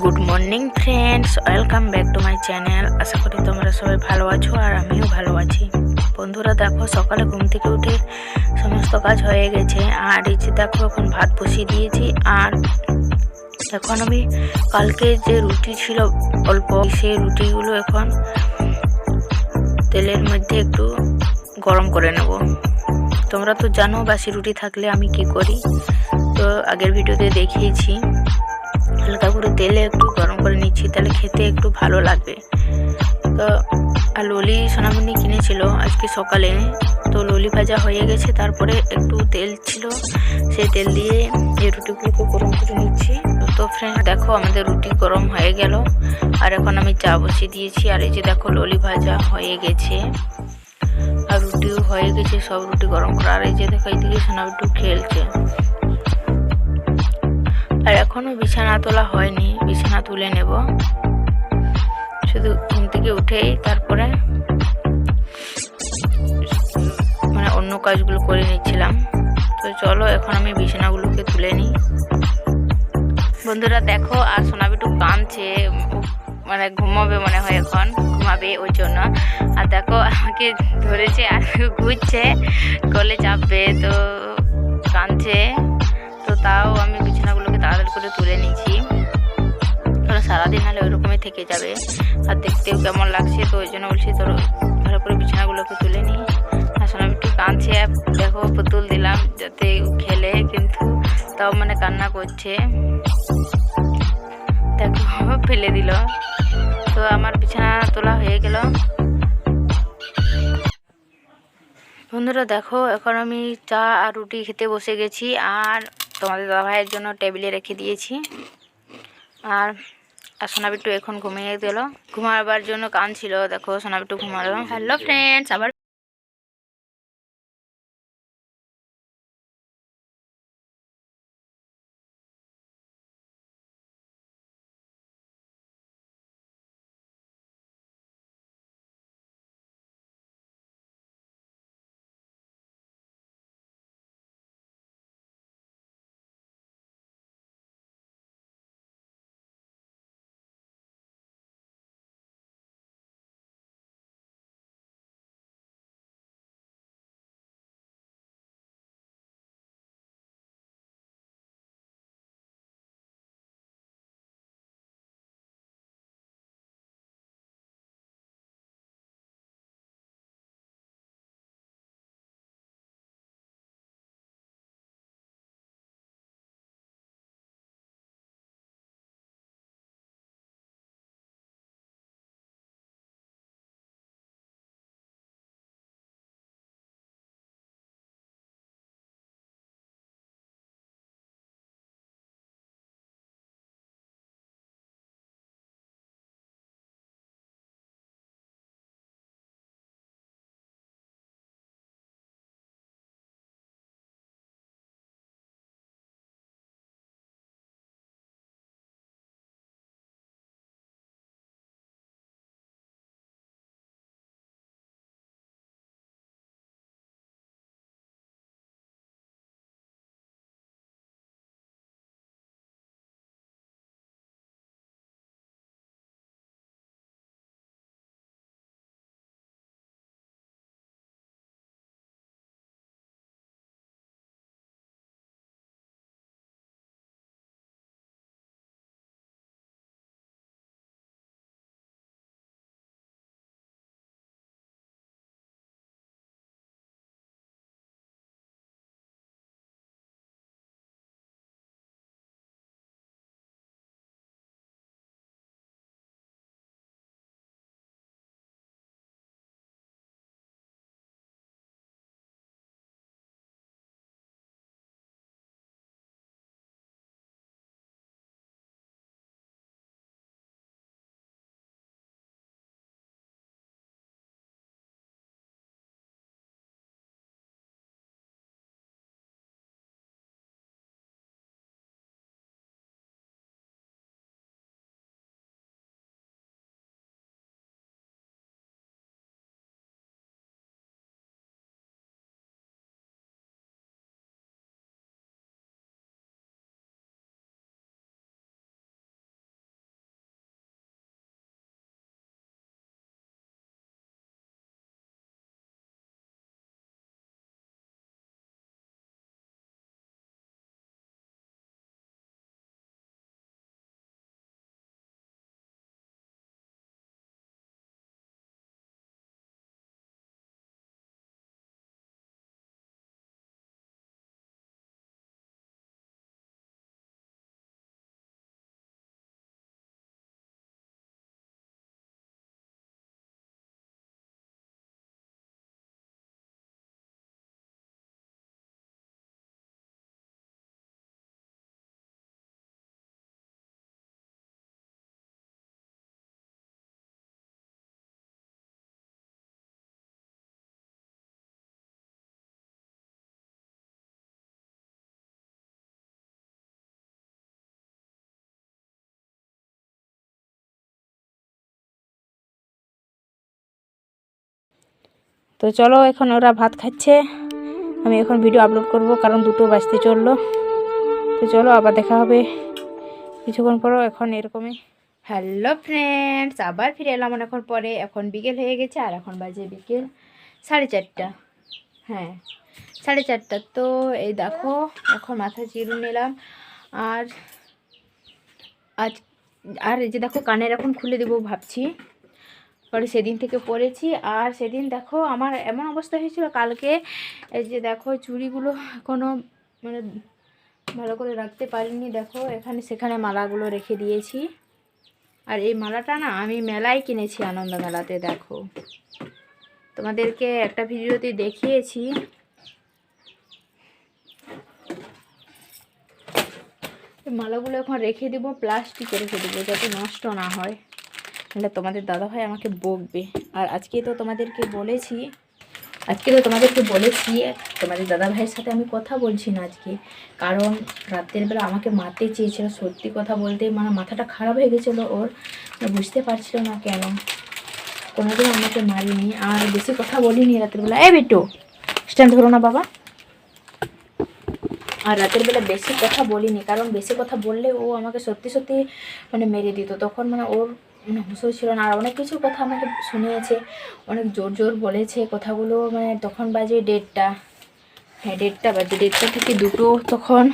Good morning friends welcome back to my channel আশা করি তোমরা সবাই ভালো আছো আর আমিও ভালো আছি। বন্ধুরা, দেখো, সকালে ঘুম থেকে উঠে সমস্ত কাজ হয়ে গেছে। আর এই যে দেখো, এখন ভাত বসিয়ে দিয়েছি। আর এখন আমি কালকে যে রুটি ছিল অল্প, সেই রুটিগুলো এখন তেলের মধ্যে একটু গরম করে নেব। তোমরা তো জানো, বাসি রুটি থাকলে আমি কি করি? তো আগের ভিডিওতে দেখিয়েছি। হালকা করে তেলে একটু গরম করে নিচ্ছি, তাহলে খেতে একটু ভালো লাগবে। তো, আর ললি সোনামণি কিনেছিল আজকে সকালে। তো ললি ভাজা হয়ে গেছে, তারপরে একটু তেল ছিল, সেই তেল দিয়ে এই রুটিগুলোকে গরম করে নিচ্ছি। তো ফ্রেন্ড দেখো আমাদের রুটি গরম হয়ে গেল, আর এখন আমি চা বসিয়ে দিয়েছি, আর এই যে দেখো ললি ভাজা হয়ে গেছে। আর রুটিও হয়ে গেছে, সব রুটি গরম করা। আর এই যে দেখো, এইদিকে সোনা একটু খেলছে। আর এখনও বিছানা তোলা হয়নি, বিছানা তুলে নেব। শুধু ঘুম থেকে উঠেই তারপরে মানে অন্য কাজগুলো করে নিচ্ছিলাম। তো চলো এখন আমি বিছানাগুলোকে তুলে নিই। বন্ধুরা দেখো, আর সোনাবিটু কাঁদছে মানে ঘুমাবে মনে হয় এখন, ঘুমাবে ওই জন্য। আর দেখো, আমাকে ধরেছে আর ঘুরছে গলে চাপবে, তো কাঁদছে। তাও আমি বিছানাগুলোকে তাড়াতাড়ি করে তুলে নিয়েছি। কারণ সারাদিন হলে ওইরকমই থেকে যাবে। আর দেখতেও কেমন লাগছে, তো ওই জন্য বলছি তোর ভালো করে বিছানাগুলোকে তুলে নিই। আসলে আমি একটু কাঁদছে দেখো, পুতুল দিলাম যাতে খেলে, কিন্তু তাও মানে কান্না করছে। দেখো, ফেলে দিল। তো আমার বিছানা তোলা হয়ে গেল। বন্ধুরা, দেখো, এখন আমি চা আর রুটি খেতে বসে গেছি। আর তোমাদের দাদাভাইয়ের জন্য টেবিলে রেখে দিয়েছি। আর আর সোনাবিট্টু এখন ঘুমিয়ে গেল। ঘুমাবার জন্য কান ছিল দেখো, সোনাবিট্টু ঘুমালো। হ্যালো ফ্রেন্ডস আবার তো চলো এখন ওরা ভাত খাচ্ছে। আমি এখন ভিডিও আপলোড করব, কারণ দুটো বাজতে চলল। তো চলো আবার দেখা হবে। কিছুক্ষণ পরও এখন এরকমই। হ্যালো ফ্রেন্ডস আবার ফিরে এলাম অনেকক্ষণ পরে। এখন বিকেল হয়ে গেছে, আর এখন বাজে বিকেল সাড়ে চারটা। হ্যাঁ সাড়ে চারটা। তো এই দেখো, এখন মাথা চিরু নিলাম। আর আজ আর এই যে দেখো, কানের এখন খুলে দেবো ভাবছি। পরে সেদিন থেকে পরেছি। আর সেদিন দেখো আমার এমন অবস্থা হয়েছিল, কালকে এই যে দেখো চুড়িগুলো কোনো মানে ভালো করে রাখতে পারিনি। দেখো এখানে সেখানে মালাগুলো রেখে দিয়েছি। আর এই মালাটা না আমি মেলায় কিনেছি আনন্দ মেলাতে, দেখো। তোমাদেরকে একটা ভিডিওতে দেখিয়েছি। মালাগুলো এখন রেখে দেবো, প্লাস্টিকে রেখে দেবো যাতে নষ্ট না হয়। নাহলে তোমাদের দাদাভাই আমাকে বকবে। আর আজকে তো তোমাদেরকে বলেছি, আজকে তো তোমাদেরকে বলেছি, তোমাদের দাদাভাইয়ের সাথে আমি কথা বলছি না আজকে। কারণ রাত্রের বেলা আমাকে মারতে চেয়েছিল, সত্যি কথা বলতে মানে মাথাটা খারাপ হয়ে গেছিল ওর বুঝতে পারছিল না কেন। কোনোদিন আমাকে মারিনি, আর বেশি কথা বলিনি রাতের বেলা। এ বেটো স্ট্যান্ড ধরো না বাবা। আর রাতের বেলা বেশি কথা বলিনি, কারণ বেশি কথা বললে ও আমাকে সত্যি সত্যি মানে মেরে দিত। তখন মানে ওর মানে ছিল না আর অনেক কিছু কথা আমাকে শুনিয়েছে। অনেক জোর জোর বলেছে কথাগুলো মানে তখন বাজে ডেটটা হ্যাঁ ডেটটা বাজে। ডেটটা থেকে দুটো তখন।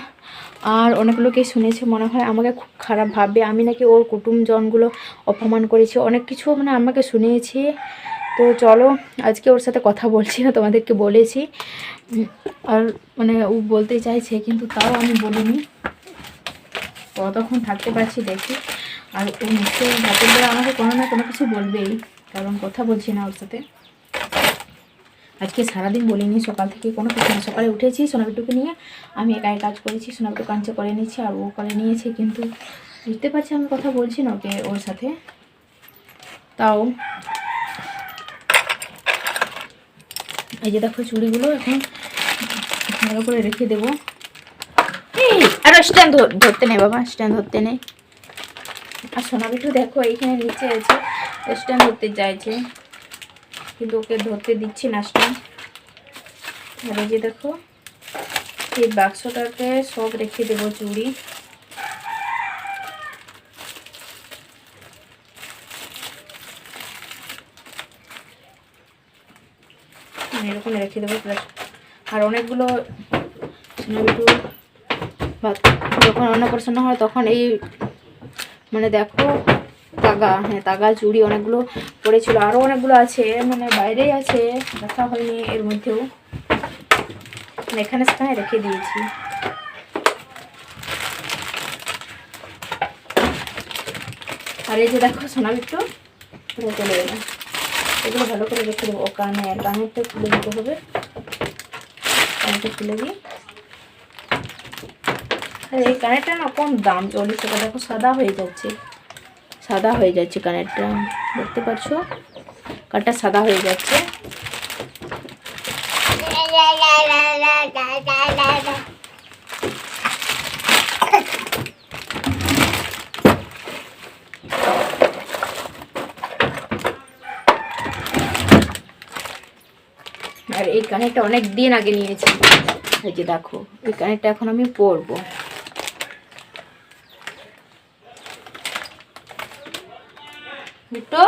আর অনেক লোকে শুনেছে, মনে হয় আমাকে খুব খারাপ ভাববে। আমি নাকি ওর কুটুমজনগুলো অপমান করেছি, অনেক কিছু মানে আমাকে শুনিয়েছে। তো চলো, আজকে ওর সাথে কথা বলছি না তোমাদেরকে বলেছি। আর মানে ও বলতে চাইছে, কিন্তু তাও আমি বলিনি। কতক্ষণ থাকতে পারছি দেখি। আর ও নিশ্চয়ই রাতের আমাকে কোনো না কোনো কিছু বলবেই, কারণ কথা বলছি না ওর সাথে। আজকে সারাদিন বলিনি, সকাল থেকে কোনো কিছু না। সকালে উঠেছি, সোনাবিটুকে নিয়ে আমি একাই কাজ করেছি, সোনাবিটু কাঞ্চে করে নিয়েছি, আর ও করে নিয়েছে, কিন্তু বুঝতে পারছি আমি কথা বলছি না ওকে, ওর সাথে। তাও এই যে দেখো চুড়িগুলো, এখন ভালো করে রেখে দেবো। আর স্ট্যান্ড ধরতে নেই বাবা, স্ট্যান্ড ধরতে নেই আর সোনাবিটু দেখো, এইখানে নিচে আছে। স্ট্যান্ড ধরতে চাইছে। কিন্তু ওকে ধরতে দিচ্ছি না স্ট্যান্ড আর এই যে দেখো, এই বাক্সটাকে সব রেখে দেবো চুড়ি আমি এরকম রেখে দেবো আর অনেকগুলো সোনাবিটু যখন অন্নপ্রাশন হয়, তখন এই মানে দেখো, তাগা হ্যাঁ তাগা চুড়ি অনেকগুলো পড়েছিল। আরও অনেকগুলো আছে মানে বাইরেই আছে, দেখা হয়নি এর মধ্যেও। মানে এখানে সেখানে রেখে দিয়েছি। আর এই যে দেখো, সোনা বিট্টু চলে গেল এগুলো ভালো করে রেখে দেবো। কানে, আর কানেরটা খুলে দিতে হবে। কানেরটা খুলে দিই। আর এই কানেরটা না কম দাম চল্লিশ টাকা, দেখো সাদা হয়ে যাচ্ছে। সাদা হয়ে যাচ্ছে কানেরটা, দেখতে পাচ্ছ কানটা সাদা হয়ে যাচ্ছে। আর এই কানেরটা অনেক দিন আগে নিয়েছি। এই যে দেখো, এই কানেরটা এখন আমি পরবো বিট্টু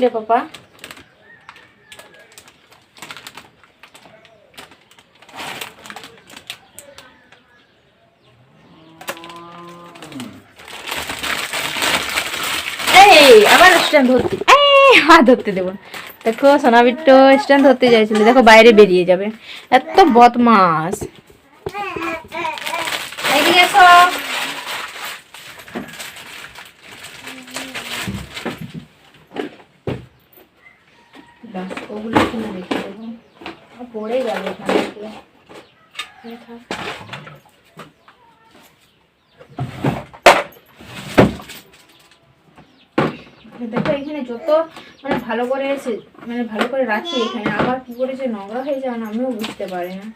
কি রে পাপা আবার স্ট্যান্ড ধরতে। হাত ধরতে দেবো। দেখো স্ট্যান্ড ধরতে দেখো, বাইরে বেরিয়ে যাবে। এত বদমাস এদিকে এসো ব্যাস ওগুলো এখানে রেখে দেবো আর পড়ে গেল এখানে থেকে। এখানে থাক। দেখো এখানে যত মানে ভালো করে এসে মানে ভালো করে রাখি এখানে আবার কি করে যে নোংরা হয়ে যায় না আমিও বুঝতে পারি না।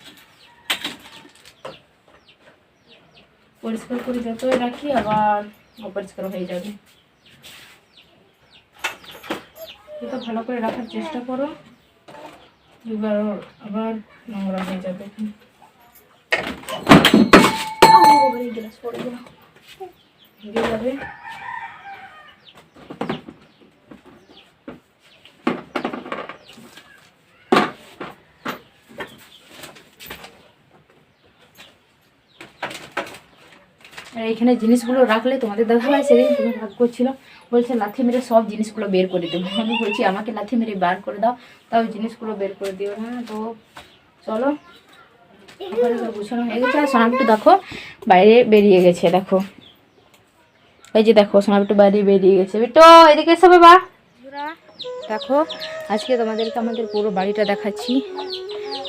পরিষ্কার করে যতই রাখি আবার অপরিষ্কার হয়ে যাবে। এটা ভালো করে রাখার চেষ্টা করো এবার আবার নোংরা হয়ে যাবে। ভেঙে যাবে। আর এখানে জিনিসগুলো রাখলে তোমাদের দাদা ভাই সেদিন তুমি ভাগ করছিল। বলছে, লাথি মেরে সব জিনিসগুলো বের করে দেবো। আমি বলছি, আমাকে লাথি মেরে বার করে দাও, তাও জিনিসগুলো বের করে দিও হ্যাঁ তো চলো দেখো, বাইরে বেরিয়ে গেছে, দেখো। এই যে দেখো বাইরে বেরিয়ে গেছে। এদিকে দেখো, আজকে তোমাদেরকে আমাদের পুরো বাড়িটা দেখাচ্ছি।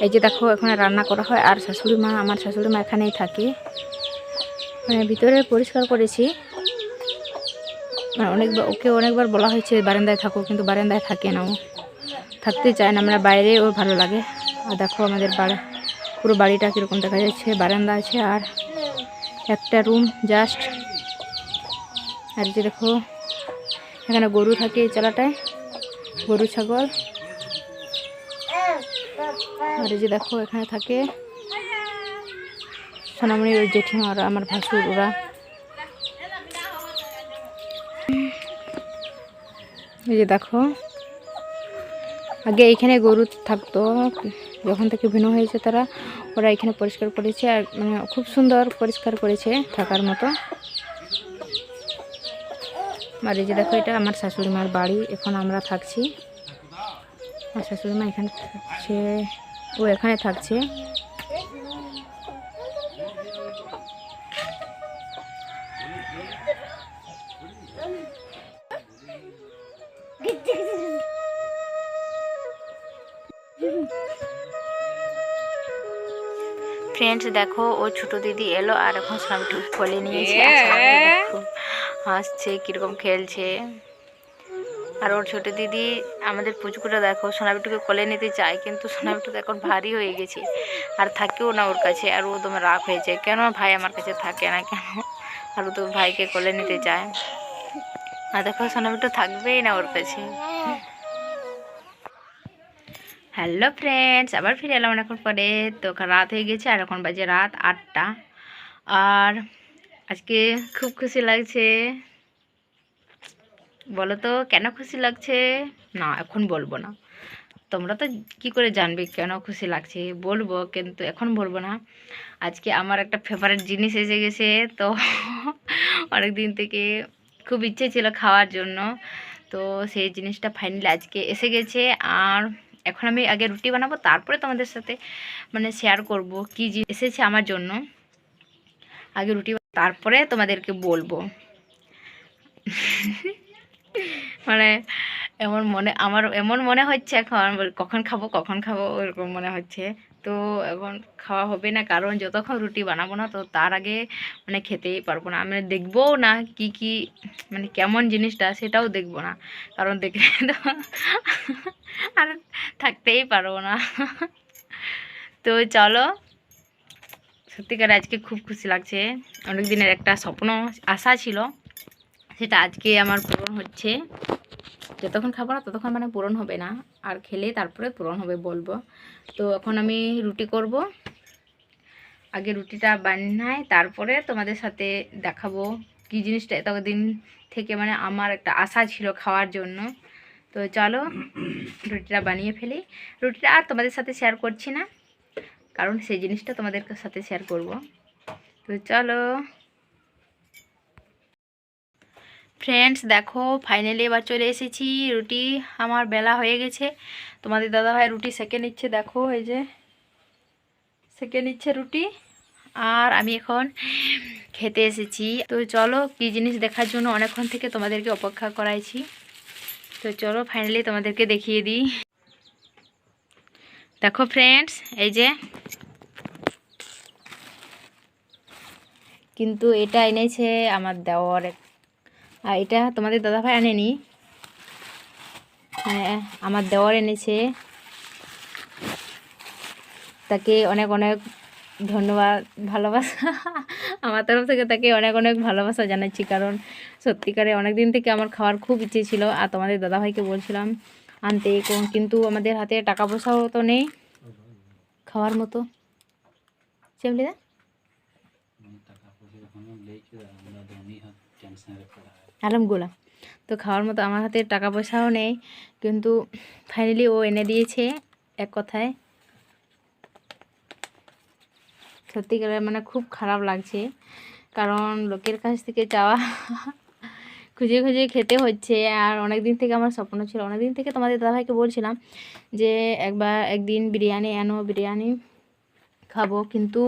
এই যে দেখো, এখানে রান্না করা হয়। আর শাশুড়ি মা, আমার শাশুড়ি মা এখানেই থাকে। মানে ভিতরে পরিষ্কার করেছি। মানে অনেকবার ওকে অনেকবার বলা হয়েছে, বারান্দায় থাকো, কিন্তু বারান্দায় থাকে না ও। থাকতে চায় না, আমরা বাইরে, ওর ভালো লাগে। আর দেখো আমাদের বাড়ি, পুরো বাড়িটা কীরকম দেখা যাচ্ছে, বারান্দা আছে আর একটা রুম জাস্ট আর যে দেখো, এখানে গরু থাকে এই চালাটায়, গরু, ছাগল। আর যে দেখো, এখানে থাকে সোনামণি ওর ওরা, আমার ভাসুর, ওরা। এই যে দেখো, আগে এইখানে গরু থাকতো, যখন থেকে ভিন্ন হয়েছে তারা, ওরা এখানে পরিষ্কার করেছে আর মানে খুব সুন্দর পরিষ্কার করেছে থাকার মতো। আর এই যে দেখো, এটা আমার শাশুড়ি মার বাড়ি, এখন আমরা থাকছি। আমার শাশুড়ি মা এখানে থাকছে, ও এখানে থাকছে। ফ্রেন্ডস দেখো ও ছোট দিদি এলো আর এখন স্বামীটু কোলে নিয়েছে দেখো হাসছে কীরকম খেলছে। আর ওর ছোট দিদি আমাদের পুচকুটা দেখো সোনাবিটুকে কোলে নিতে চায় কিন্তু সোনাবিটুকে এখন ভারী হয়ে গেছে। আর থাকেও না ওর কাছে আর ও তোমার রাগ হয়েছে। কেন ভাই আমার কাছে থাকে না কেন? আর ও তো ভাইকে কোলে নিতে চায় আর দেখো সোনাবিটু থাকবেই না ওর কাছে। হ্যালো ফ্রেন্ডস আবার ফিরে এলাম অনেকক্ষণ পরে। তো রাত হয়ে গেছে, আর এখন বাজে রাত আটটা। আর আজকে খুব খুশি লাগছে। বলো তো কেন খুশি লাগছে? না, এখন বলব না। তোমরা তো কি করে জানবে কেন খুশি লাগছে? বলব, কিন্তু এখন বলব না। আজকে আমার একটা ফেভারিট জিনিস এসে গেছে। তো অনেক দিন থেকে খুব ইচ্ছে ছিল খাওয়ার জন্য। তো সেই জিনিসটা ফাইনালি আজকে এসে গেছে। আর এখন আমি আগে রুটি বানাবো, তারপরে তোমাদের সাথে মানে শেয়ার করব কি এসেছে আমার জন্য। আগে রুটি তারপরে তোমাদেরকে বলব। মানে এমন মনে, আমার এমন মনে হচ্ছে এখন কখন খাব কখন খাব, ওরকম মনে হচ্ছে। তো এখন খাওয়া হবে না। কারণ যতক্ষণ রুটি বানাবো না, তো তার আগে মানে খেতেই পারব না। আমি দেখব না কি কি মানে কেমন জিনিসটা, সেটাও দেখব না। কারণ দেখলে তো আর থাকতেই পারব না। তো চলো, সত্যিকার আজকে খুব খুশি লাগছে। অনেক দিনের একটা স্বপ্ন, আশা ছিল। সেটা আজকে আমার পূরণ হচ্ছে। যতক্ষণ খাব না ততক্ষণ মানে পূরণ হবে না। আর খেলে তারপরে পূরণ হবে বলব। তো এখন আমি রুটি করব। আগে রুটিটা বানাই, তারপরে তোমাদের সাথে দেখাবো কি জিনিসটা এতদিন থেকে মানে আমার একটা আশা ছিল খাওয়ার জন্য। তো চলো, রুটিটা বানিয়ে ফেলি। রুটিটা আর তোমাদের সাথে শেয়ার করছি না, কারণ সেই জিনিসটা তোমাদের সাথে শেয়ার করব। তো চলো। ফ্রেন্ডস দেখো ফাইনালি এবার চলে এসেছি। রুটি আমার বেলা হয়ে গেছে। তোমাদের দাদাভাই রুটি সেকে নিচ্ছে, দেখো, এই যে। সেকে নিচ্ছে রুটি। আর আমি এখন খেতে এসেছি। তো চলো, কি জিনিস দেখার জন্য অনেকক্ষণ থেকে তোমাদেরকে অপেক্ষা করাইছি। তো চলো ফাইনালি তোমাদেরকে দেখিয়ে দিই। দেখো ফ্রেন্ডস এই যে। কিন্তু এটা এনেছে আমার দেওয়ার আর এটা তোমাদের দাদাভাই আনেনি। হ্যাঁ আমার দেওয়ার এনেছে। তাকে অনেক অনেক ধন্যবাদ, ভালোবাসা। আমার তরফ থেকে তাকে অনেক অনেক ভালোবাসা জানাচ্ছি, কারণ সত্যিকারে অনেক দিন থেকে আমার খাওয়ার খুব ইচ্ছে ছিল, আর তোমাদের দাদাভাইকে বলছিলাম, আনতে কিন্তু আমাদের হাতে টাকা পয়সাও তো নেই, খাওয়ার মতো। চেমলি দা আলমগোলা। তো খাওয়ার মতো আমার হাতে টাকা পয়সাও নেই, কিন্তু ফাইনালি ও এনে দিয়েছে এক কথায়। সত্যিকার মানে খুব খারাপ লাগছে, কারণ লোকের কাছ থেকে চাওয়া খুঁজে খুঁজে খেতে হচ্ছে। আর অনেক দিন থেকে আমার স্বপ্ন ছিল অনেক দিন থেকে তোমাদের দাদাভাইকে বলছিলাম যে একবার একদিন বিরিয়ানি আনো, বিরিয়ানি খাব, কিন্তু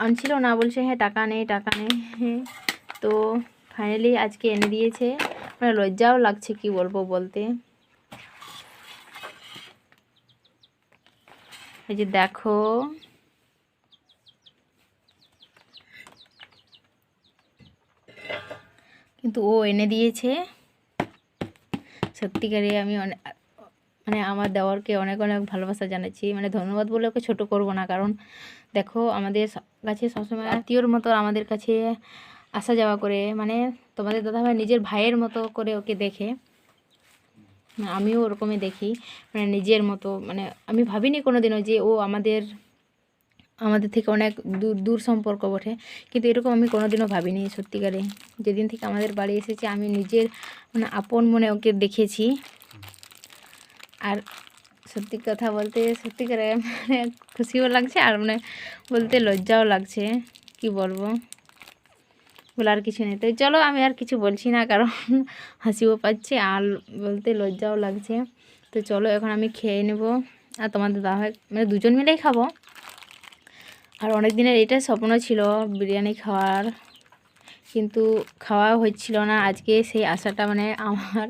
আনছিল না, বলছে হ্যাঁ টাকা নেই টাকা নেই। তো ফাইনালি আজকে এনে দিয়েছে। মানে লজ্জাও লাগছে কি বলব বলতে। এই যে দেখো। কিন্তু ও এনে দিয়েছে। সত্যিকারে আমি অনেক মানে আমার দেওয়ারকে অনেক অনেক ভালোবাসা জানাচ্ছি। মানে ধন্যবাদ বলে ওকে ছোটো করব না। কারণ দেখো আমাদের কাছে সবসময় আত্মীয়র মতো আমাদের কাছে আসা যাওয়া করে মানে তোমাদের দাদাভাই নিজের ভাইয়ের মতো করে ওকে দেখে। মানে আমিও ওরকমই দেখি মানে নিজের মতো মানে আমি ভাবিনি কোনো দিনও যে ও আমাদের আমাদের থেকে অনেক দূর দূর সম্পর্ক বটে, কিন্তু এরকম আমি কোনোদিনও ভাবিনি সত্যিকারে। যেদিন থেকে আমাদের বাড়ি এসেছে, আমি নিজের মানে আপন মনে ওকে দেখেছি। আর সত্যি কথা বলতে, সত্যিকারে মানে খুশিও লাগছে আর মানে বলতে লজ্জাও লাগছে, কি বলব? বলার কিছু নেই। তো চলো আমি আর কিছু বলছি না, কারণ হাসিও পাচ্ছে আর বলতে লজ্জাও লাগছে। তো চলো এখন আমি খেয়ে নেব আর তোমাদের দাদা ভাই মানে দুজন মিলেই খাব। আর অনেক দিনের এটাই স্বপ্ন ছিল বিরিয়ানি খাওয়ার, কিন্তু খাওয়া হচ্ছিল না। আজকে সেই আশাটা মানে আমার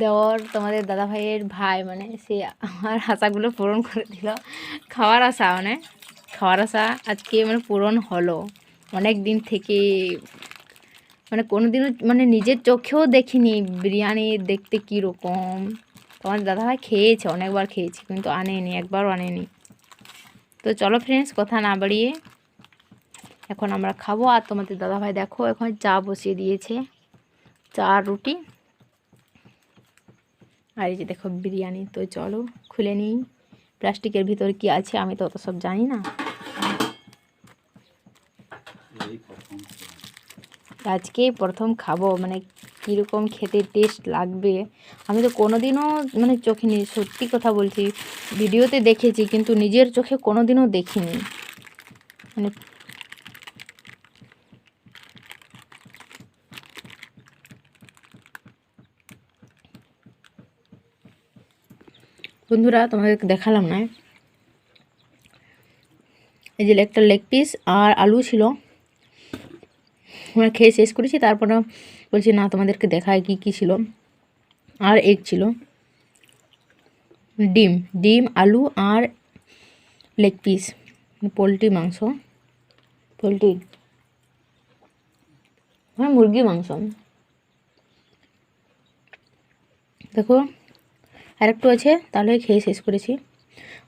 দেওয়ার তোমাদের দাদা ভাইয়ের ভাই মানে সে আমার আশাগুলো পূরণ করে দিল। খাওয়ার আশা মানে খাওয়ার আশা আজকে মানে পূরণ হলো। অনেক দিন থেকে মানে কোনো দিনও মানে নিজের চোখেও দেখিনি বিরিয়ানি দেখতে কীরকম। তোমাদের দাদাভাই খেয়েছে, অনেকবার খেয়েছি, কিন্তু আনেনি, একবারও আনেনি। তো চলো ফ্রেন্ডস কথা না বাড়িয়ে এখন আমরা খাব। আর তোমাদের দাদাভাই দেখো, এখন চা বসিয়ে দিয়েছে, চা রুটি। আর এই যে দেখো বিরিয়ানি, তো চলো খুলে নিই। প্লাস্টিকের ভিতর কি আছে, আমি তো অত সব জানি না। আজকেই প্রথম খাব মানে কীরকম খেতে টেস্ট লাগবে? আমি তো কোনোদিনও মানে চোখে নি, সত্যি কথা বলছি, ভিডিওতে দেখেছি, কিন্তু নিজের চোখে কোনোদিনও দেখিনি। মানে বন্ধুরা তোমাদেরকে দেখালাম না। এই যে একটা লেগ পিস আর আলু ছিল। আমরা খেয়ে শেষ করেছি তারপরে বলছি, না, তোমাদেরকে দেখায় কি কি ছিল? আর এগ ছিল। ডিম ডিম, আলু আর লেগ পিস পোলট্রি মাংস। পোলট্রি। হ্যাঁ মুরগি মাংস। দেখো আর একটু আছে, তাহলে খেয়ে শেষ করেছি।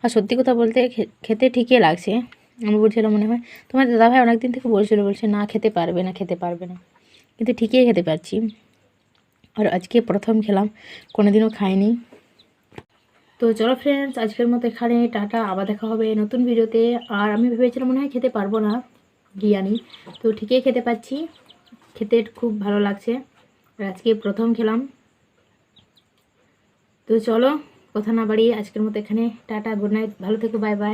আর সত্যি কথা বলতে খেতে ঠিকই লাগছে। আমি বলছিলাম মনে হয়, তোমার দাদাভাই অনেকদিন থেকে বলছিল, বলছে না খেতে পারবে না, খেতে পারবে না। কিন্তু ঠিকই খেতে পারছি। আর আজকে প্রথম খেলাম, কোনোদিনও খাইনি। তো চলো ফ্রেন্ডস আজকের মতো এখানে টাটা, আবার দেখা হবে নতুন ভিডিওতে। আর আমি ভেবেছিলাম মনে হয় খেতে পারব না বিরিয়ানি তো ঠিকই খেতে পাচ্ছি খেতে খুব ভালো লাগছে। আর আজকে প্রথম খেলাম। তো চলো, কথা না বাড়িয়ে আজকের মতো এখানে, টাটা গুড নাইট ভালো থেকো বাই বাই